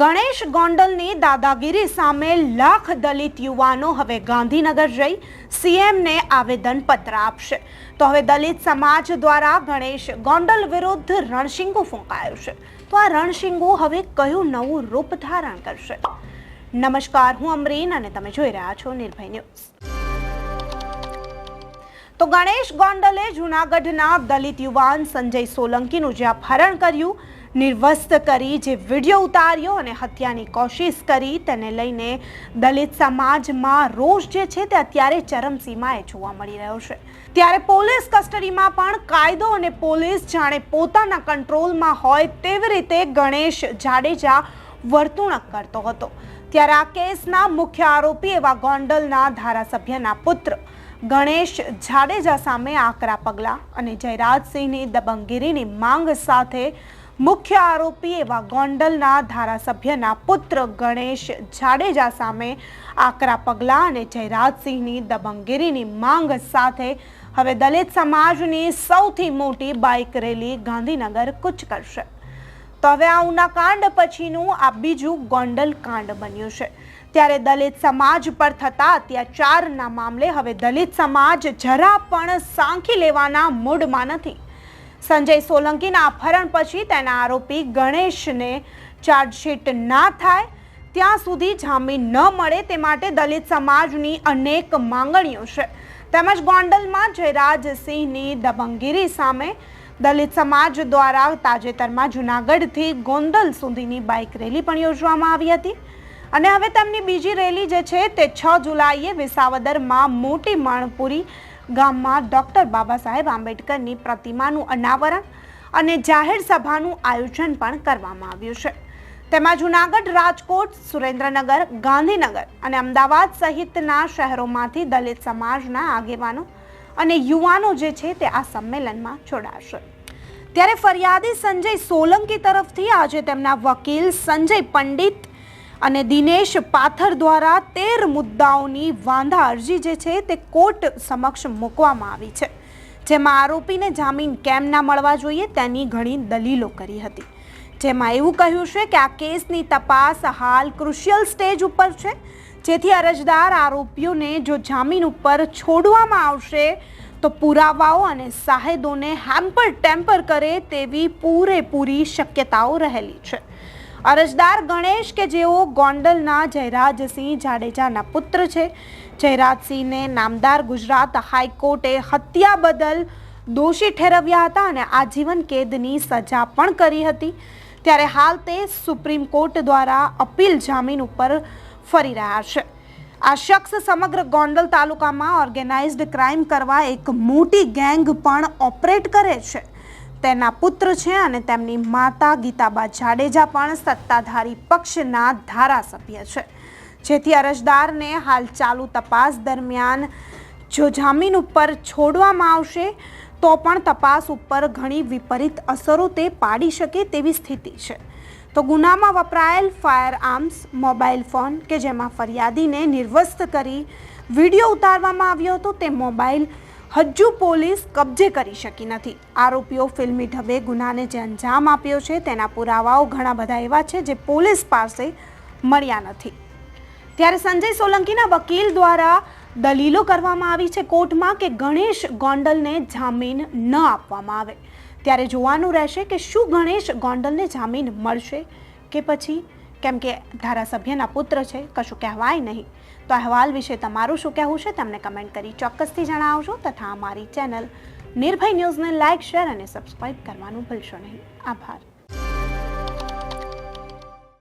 ગણેશ ગોંડલની દાદાગીરી સામે લાખ દલિત યુવાનો હવે ગાંધીનગર જઈ સીએમને આવેદનપત્ર આપશે. તો હવે દલિત સમાજ દ્વારા ગણેશ ગોંડલ વિરુદ્ધ રણશિંગુ ફૂંકાયો છે. તો આ રણશિંગુ હવે કયું નવું રૂપ ધારણ કરશે? નમસ્કાર, હું અમરીન અને તમે જોઈ રહ્યા છો નિર્ભય ન્યૂઝ. તો ગણેશ ગોંડલે જૂનાગઢના દલિત યુવાન સંજય સોલંકીનું જે અપહરણ કર્યું, નિર્વસ્ત કરી જે વીડિયો ઉતાર્યો અને હત્યાની કોશિશ કરી, તેને લઈને દલિત સમાજમાં રોષ જે છે તે અત્યારે ચરમસીમાએ જોવા મળી રહ્યો છે. ત્યારે પોલીસ કસ્ટડીમાં પણ કાયદો અને પોલીસ જાણે પોતાના કંટ્રોલમાં હોય તેવી રીતે ગણેશ જાડેજા વર્તુણક કરતો હતો. ત્યારે આ કેસના મુખ્ય આરોપી એવા ગોંડલના ધારાસભ્યના પુત્ર ગણેશ જાડેજા સામે આકરા પગલાં અને જયરાજસિંહની દબંગગીરીની માંગ સાથે મુખ્ય આરોપી એવા ગોંડલના ધારાસભ્યના પુત્ર ગણેશ જાડેજા સામે આકરા પગલાં અને જયરાજસિંહની દબંગગીરીની માંગ સાથે હવે દલિત સમાજની સૌથી મોટી બાઇક રેલી ગાંધીનગર કૂચ કરશે. તો હવે આ ઉના કાંડ પછીનું આ બીજું ગોંડલ કાંડ બન્યું છે. ત્યારે દલિત સમાજ પર થતા અત્યાચારના મામલે હવે દલિત સમાજ જરા પણ સાંખી લેવાના મૂડમાં નથી. સંજય સોલંકીના અપહરણ પછી તેના આરોપી ગણેશને ચાર્જશીટ ના થાય, ત્યાં સુધી જામીન ન મળે તે માટે દલિત સમાજની અનેક માંગણીઓ છે. તેમજ ગોંડલમાં જયરાજસિંહની દબંગગીરી સામે દલિત સમાજ દ્વારા તાજેતરમાં જુનાગઢથી ગોંડલ સુધીની બાઇક રેલી પણ યોજવામાં આવી હતી. અને હવે તેમની બીજી રેલી જે છે તે છ જુલાઈએ વિસાવદરમાં મોટી માણપુરી ગામમાં ડૉક્ટર બાબા સાહેબ આંબેડકરની પ્રતિમાનું અનાવરણ અને જાહેર સભાનું આયોજન પણ કરવામાં આવ્યું છે. તેમાં જૂનાગઢ રાજકોટ, સુરેન્દ્રનગર, ગાંધીનગર અને અમદાવાદ સહિતના શહેરોમાંથી દલિત સમાજના આગેવાનો અને યુવાનો જે છે તે આ સંમેલનમાં જોડાશે. ત્યારે ફરિયાદી સંજય સોલંકી તરફથી આજે તેમના વકીલ સંજય પંડિત અને દિનેશ પાથર દ્વારા તેર મુદ્દાઓની વાંધા અરજી જે છે તે કોર્ટ સમક્ષ મૂકવામાં આવી છે. જેમાં આરોપીને જામીન કેમ ના મળવા જોઈએ તેની ઘણી દલીલો કરી હતી. જેમાં એવું કહ્યું છે કે આ કેસની તપાસ હાલ ક્રુશિયલ સ્ટેજ ઉપર છે. જેથી અરજદાર આરોપીઓને જો જામીન ઉપર છોડવામાં આવશે તો પુરાવાઓ અને સાહેદોને હેમ્પર ટેમ્પર કરે તેવી પૂરેપૂરી શક્યતાઓ રહેલી છે. અરજદાર ગણેશ કે જેઓ ગોંડલના જયરાજસિંહ જાડેજાના પુત્ર છે? જયરાજસિંહને નામદાર ગુજરાત હાઈકોર્ટે હત્યા બદલ દોષી ઠેરવ્યા હતા અને આજીવન કેદની સજા પણ કરી હતી. ત્યારે હાલ તે સુપ્રીમ કોર્ટ દ્વારા અપીલ જામીન ઉપર ફરી રહ્યા છે. આ શખ્સ સમગ્ર ગોંડલ તાલુકામાં ઓર્ગેનાઇઝડ ક્રાઇમ કરવા એક મોટી ગેંગ પણ ઓપરેટ કરે છે. તેના પુત્ર છે અને તેમની માતા ગીતાબા જાડેજા પણ સત્તાધારી પક્ષના ધારાસભ્ય છે. જેથી અરજદારને હાલ ચાલુ તપાસ દરમિયાન જો જામીન ઉપર છોડવામાં આવશે, તો પણ તપાસ ઉપર ઘણી વિપરીત અસરો તે પાડી શકે તેવી સ્થિતિ છે. તો ગુનામાં વપરાયેલ ફાયર આર્મ્સ મોબાઈલ ફોન કે જેમાં ફરિયાદીને નિર્વસ્ત કરી વીડિયો ઉતારવામાં આવ્યો હતો, તે મોબાઈલ હજુ પોલીસ કબજે કરી શકી નથી. આરોપીઓ ફિલ્મી ઢબે ગુનાને જે અંજામ આપ્યો છે, તેના પુરાવાઓ ઘણા બધા એવા છે જે પોલીસ પાસે મળ્યા નથી. ત્યારે સંજય સોલંકીના વકીલ દ્વારા દલીલો કરવામાં આવી છે કોર્ટમાં કે ગણેશ ગોંડલને જામીન ન આપવામાં આવે. ત્યારે જોવાનું રહેશે કે શું ગણેશ ગોંડલને જામીન મળશે કે પછી? કેમ કે ધારાસભ્યના પુત્ર છે, કશું કહેવાય નહીં. તો અહેવાલ વિશે તમારું શું કહેવું છે તમને કમેન્ટ કરી ચોક્કસથી જણાવજો તથા અમારી ચેનલ નિર્ભય ન્યૂઝને લાઇક, શેર અને સબસ્ક્રાઇબ કરવાનું ભૂલશો નહીં. આભાર.